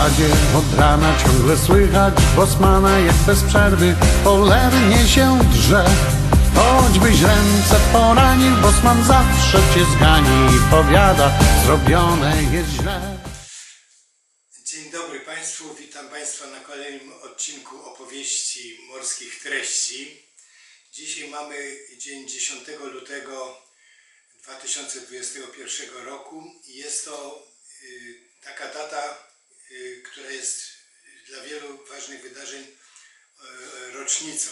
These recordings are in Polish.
pokładzie od rana ciągle słychać Bosmana jak bez przerwy cholernie się drze Choćbyś ręce poranił, Bosman zawsze cię zgani i powiada Zrobione jest źle Dzień dobry Państwu, witam Państwa na kolejnym odcinku opowieści morskich treści. Dzisiaj mamy dzień 10 lutego 2021 roku i jest to y, taka data, która jest dla wielu ważnych wydarzeń y, rocznicą.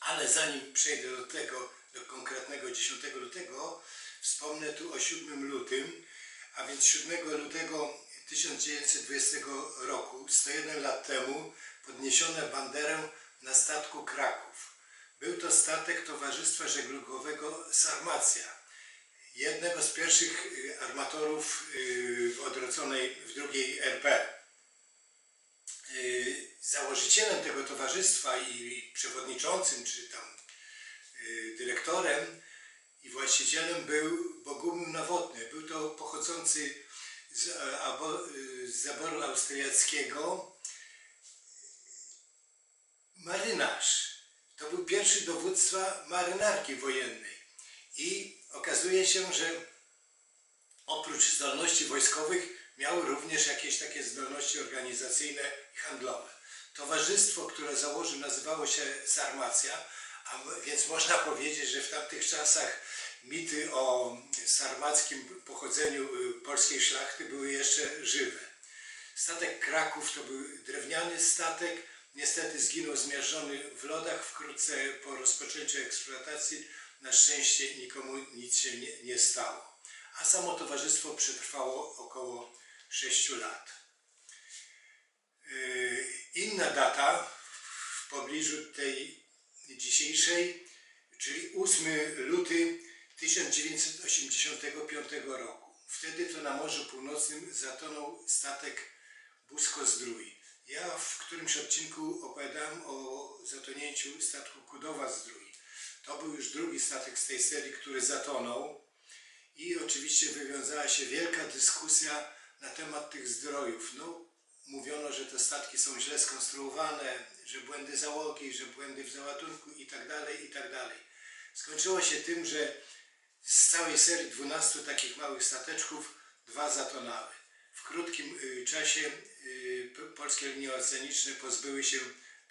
Ale zanim przejdę do tego, do konkretnego 10 lutego, wspomnę tu o 7 lutym, a więc 7 lutego 1920 roku, 101 lat temu, podniesiono banderę na statku Kraków. Był to statek Towarzystwa Żeglugowego Sarmacja, jednego z pierwszych y, armatorów drugiej RP. Y, Założycielem tego towarzystwa i przewodniczącym, czy tam y, dyrektorem i właścicielem był Bogumił Nowotny. Był to pochodzący z, e, abo, y, z zaboru austriackiego marynarz. To był pierwszy dowództwa marynarki wojennej. I okazuje się, że oprócz zdolności wojskowych miał również jakieś takie zdolności organizacyjne i handlowe. Towarzystwo, które założył, nazywało się Sarmacja, a więc można powiedzieć, że w tamtych czasach mity o sarmackim pochodzeniu y, polskiej szlachty były jeszcze żywe. Statek Kraków to był drewniany statek, niestety zginął zmiażdżony w lodach wkrótce po rozpoczęciu eksploatacji. Na szczęście nikomu nic się nie, nie stało. A samo towarzystwo przetrwało około 6 lat. Yy, Inna data w pobliżu tej dzisiejszej, czyli 8 luty 1985 roku. Wtedy to na Morzu Północnym zatonął statek Busko-Zdrój. Ja w którymś odcinku opowiadałem o zatonięciu statku Kudowa-Zdrój. To był już drugi statek z tej serii, który zatonął. I oczywiście wywiązała się wielka dyskusja na temat tych zdrojów. No, mówiono, że te statki są źle skonstruowane, że błędy załogi, że błędy w załadunku i tak dalej, i tak. Skończyło się tym, że z całej serii 12 takich małych stateczków dwa zatonały. W krótkim y, czasie y, polskie linie oceaniczne pozbyły się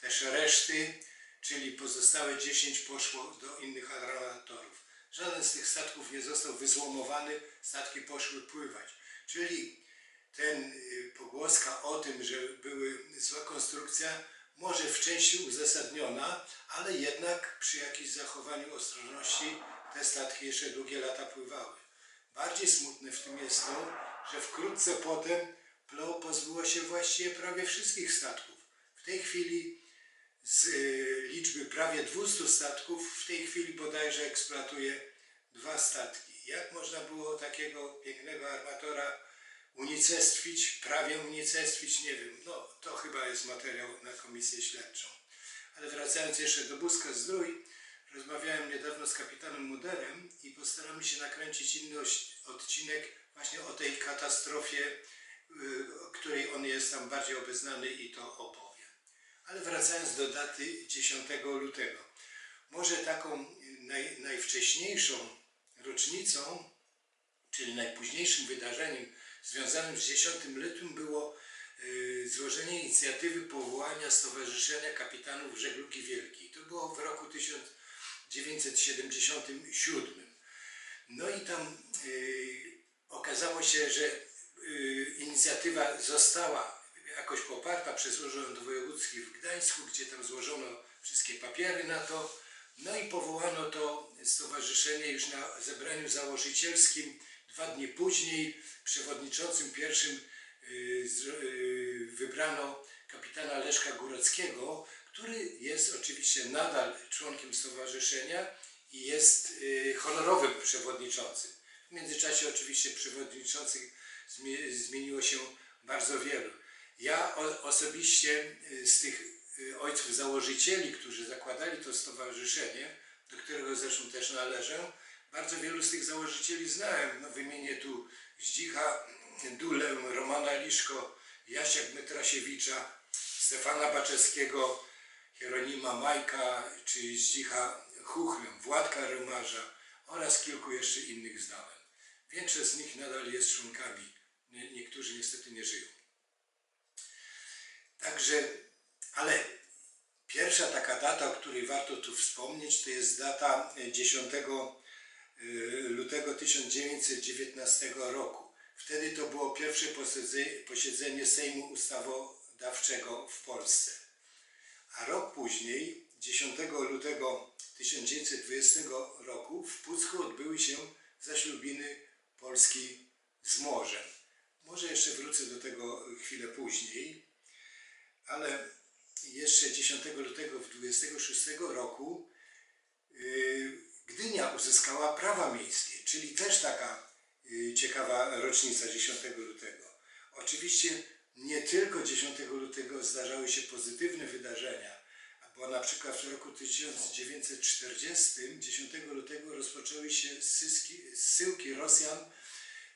też reszty, czyli pozostałe 10 poszło do innych armatorów. Żaden z tych statków nie został wyzłomowany, statki poszły pływać. Czyli ten y, pogłoska o tym, że były zła konstrukcja, może w części uzasadniona, ale jednak przy jakimś zachowaniu ostrożności te statki jeszcze długie lata pływały. Bardziej smutne w tym jest to, że wkrótce potem PLO pozbyło się właściwie prawie wszystkich statków. W tej chwili z y, liczby prawie 200 statków, w tej chwili bodajże eksploatuje dwa statki. Jak można było takiego pięknego armatora unicestwić, prawie unicestwić, nie wiem. No to chyba jest materiał na komisję śledczą. Ale wracając jeszcze do Buska Zdrój, rozmawiałem niedawno z kapitanem Muderem i postaramy się nakręcić inny odcinek właśnie o tej katastrofie, y, której on jest tam bardziej obeznany i to opowie. Ale wracając do daty 10 lutego. Może taką y, naj, najwcześniejszą rocznicą, czyli najpóźniejszym wydarzeniem związanym z 10 lutym było y, złożenie inicjatywy powołania Stowarzyszenia Kapitanów Żeglugi Wielkiej. To było w roku 1977. No i tam y, okazało się, że y, inicjatywa została jakoś poparta przez Urząd Wojewódzki w Gdańsku, gdzie tam złożono wszystkie papiery na to. No i powołano to stowarzyszenie już na zebraniu założycielskim. Dwa dni później przewodniczącym pierwszym y, y, wybrano kapitana Leszka Góreckiego, który jest oczywiście nadal członkiem stowarzyszenia i jest y, honorowym przewodniczącym. W międzyczasie oczywiście przewodniczących zmie- zmieniło się bardzo wielu. Ja osobiście z tych ojców założycieli, którzy zakładali to stowarzyszenie, do którego zresztą też należę, bardzo wielu z tych założycieli znałem. No, wymienię tu Zdzicha, Dulę, Romana Liszko, Jasia Dmytrasiewicza, Stefana Baczewskiego, Hieronima Majka czy Zdzicha Chuchlę, Władka Rymarza oraz kilku jeszcze innych znałem. Większość z nich nadal jest członkami, Nie- niektórzy niestety nie żyją. Także, ale pierwsza taka data, o której warto tu wspomnieć, to jest data e, 10 y, lutego 1919 roku. Wtedy to było pierwsze posiedzenie, Sejmu Ustawodawczego w Polsce. A rok później, 10 lutego 1920 roku, w Pucku odbyły się zaślubiny Polski z morzem. Może jeszcze wrócę do tego chwilę później, ale jeszcze 10 lutego 26 roku yy, uzyskała prawa miejskie, czyli też taka yy, ciekawa rocznica 10 lutego. Oczywiście nie tylko 10 lutego zdarzały się pozytywne wydarzenia, bo na przykład w roku 1940, 10 lutego rozpoczęły się zsyłki Rosjan,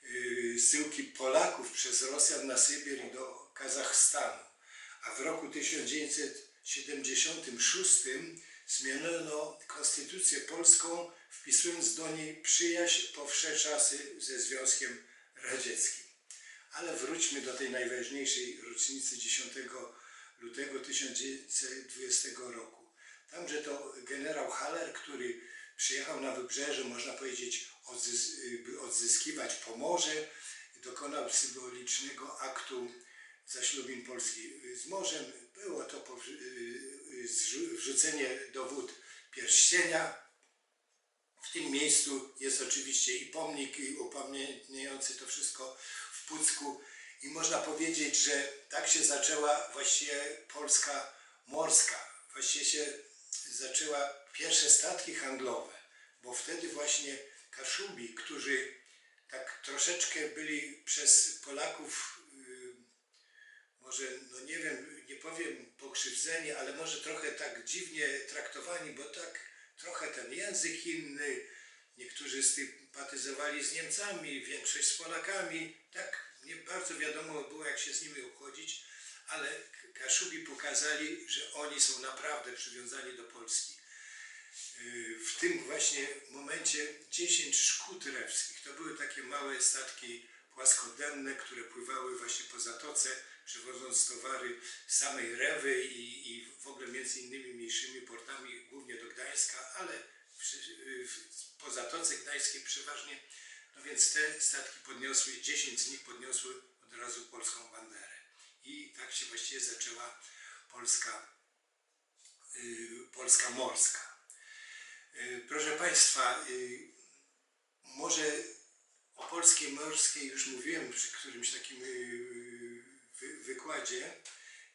yy, zsyłki Polaków przez Rosjan na Sybir i do Kazachstanu. A w roku 1976 zmieniono konstytucję polską, wpisując do niej przyjaźń po wsze czasy ze Związkiem Radzieckim. Ale wróćmy do tej najważniejszej rocznicy 10 lutego 1920 roku. Tamże to generał Haller, który przyjechał na wybrzeże, można powiedzieć, odzys- by odzyskiwać Pomorze, dokonał symbolicznego aktu zaślubin Polski z morzem. Było to y, zrzu- wrzucenie do wód pierścienia. W tym miejscu jest oczywiście i pomnik i upamiętniający to wszystko w Pucku. I można powiedzieć, że tak się zaczęła właściwie Polska morska. Właściwie się zaczęła pierwsze statki handlowe, bo wtedy właśnie Kaszubi, którzy tak troszeczkę byli przez Polaków y, może, no nie wiem, nie powiem pokrzywdzeni, ale może trochę tak dziwnie traktowani, bo tak trochę ten język inny, niektórzy sympatyzowali z Niemcami, większość z Polakami, tak nie bardzo wiadomo było, jak się z nimi obchodzić, ale Kaszubi pokazali, że oni są naprawdę przywiązani do Polski. Yy, W tym właśnie momencie 10 szkód rewskich, to były takie małe statki płaskodenne, które pływały właśnie po zatoce, przewodząc towary z samej Rewy i, i w ogóle między innymi mniejszymi portami, głównie do Gdańska, ale przy, yy, po Zatoce Gdańskiej przeważnie. No więc te statki podniosły, 10 z nich podniosły od razu polską banderę. I tak się właściwie zaczęła Polska, yy, Polska morska. Y, Proszę Państwa, y, może o polskiej morskiej już mówiłem przy którymś takim y, wykładzie,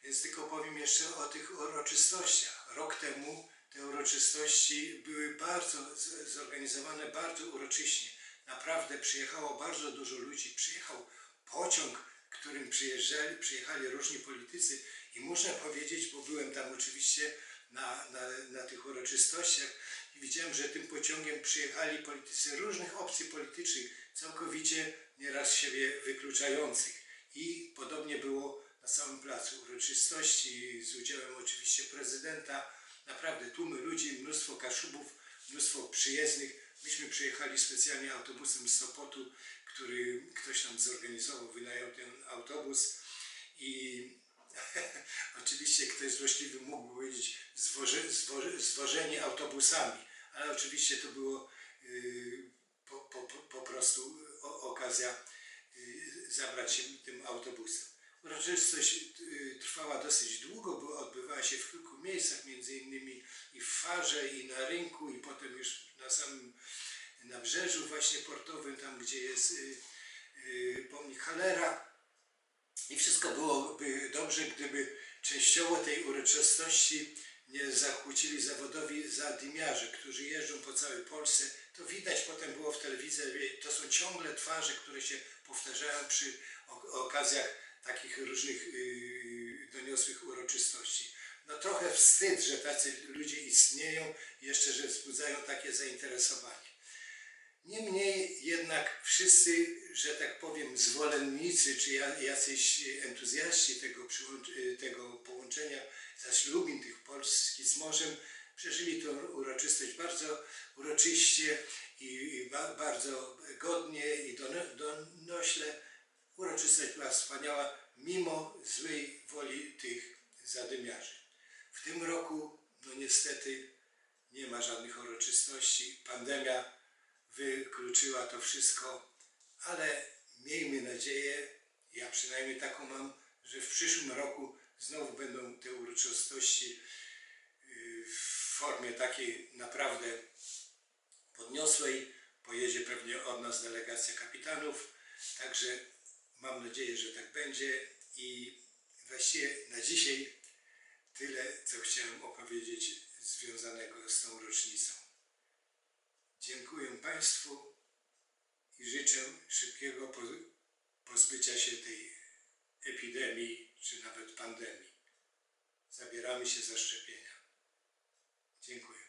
więc tylko powiem jeszcze o tych uroczystościach. Rok temu te uroczystości były bardzo zorganizowane, bardzo uroczyśnie. Naprawdę przyjechało bardzo dużo ludzi, przyjechał pociąg, którym przyjeżdżali, przyjechali różni politycy i muszę powiedzieć, bo byłem tam oczywiście na, na, na tych uroczystościach i widziałem, że tym pociągiem przyjechali politycy różnych opcji politycznych, całkowicie nieraz siebie wykluczających. I podobnie było na całym placu uroczystości z udziałem oczywiście prezydenta. Naprawdę tłumy ludzi, mnóstwo kaszubów, mnóstwo przyjezdnych. Myśmy przyjechali specjalnie autobusem z Sopotu, który ktoś tam zorganizował, wynajął ten autobus i oczywiście ktoś złośliwy mógł powiedzieć zwoże, zwoże, zwożeni autobusami, ale oczywiście to było yy, po, po, po, prostu o, okazja zabrać się tym autobusem. Uroczystość yy, trwała dosyć długo, bo odbywała się w kilku miejscach, między innymi i w Farze, i na rynku, i potem już na samym nabrzeżu właśnie portowym, tam gdzie jest yy, yy, pomnik Halera. I wszystko byłoby dobrze, gdyby częściowo tej uroczystości nie zakłócili zawodowi zadymiarze, którzy jeżdżą po całej Polsce. To widać potem było w telewizji, to są ciągle twarze, które się powtarzają przy okazjach takich różnych yy, doniosłych uroczystości. No trochę wstyd, że tacy ludzie istnieją, jeszcze, że wzbudzają takie zainteresowanie. Niemniej jednak wszyscy że tak powiem, zwolennicy czy ja- jacyś entuzjaści tego, tego połączenia zaślubin tych Polski z morzem przeżyli tę uroczystość bardzo uroczyście i, i ba, bardzo godnie i dono- donośle. Uroczystość była wspaniała, mimo złej woli tych zadymiarzy. W tym roku, no niestety, nie ma żadnych uroczystości. Pandemia wykluczyła to wszystko, ale miejmy nadzieję, ja przynajmniej taką mam, że w przyszłym roku znowu będą te uroczystości yy, w formie takiej naprawdę podniosłej. Pojedzie pewnie od nas delegacja kapitanów, także mam nadzieję, że tak będzie i właściwie na dzisiaj tyle, co chciałem opowiedzieć związanego z tą rocznicą. Dziękuję Państwu i życzę szybkiego po- pozbycia się tej epidemii czy nawet pandemii. Zabieramy się za szczepienia. Dziękuję.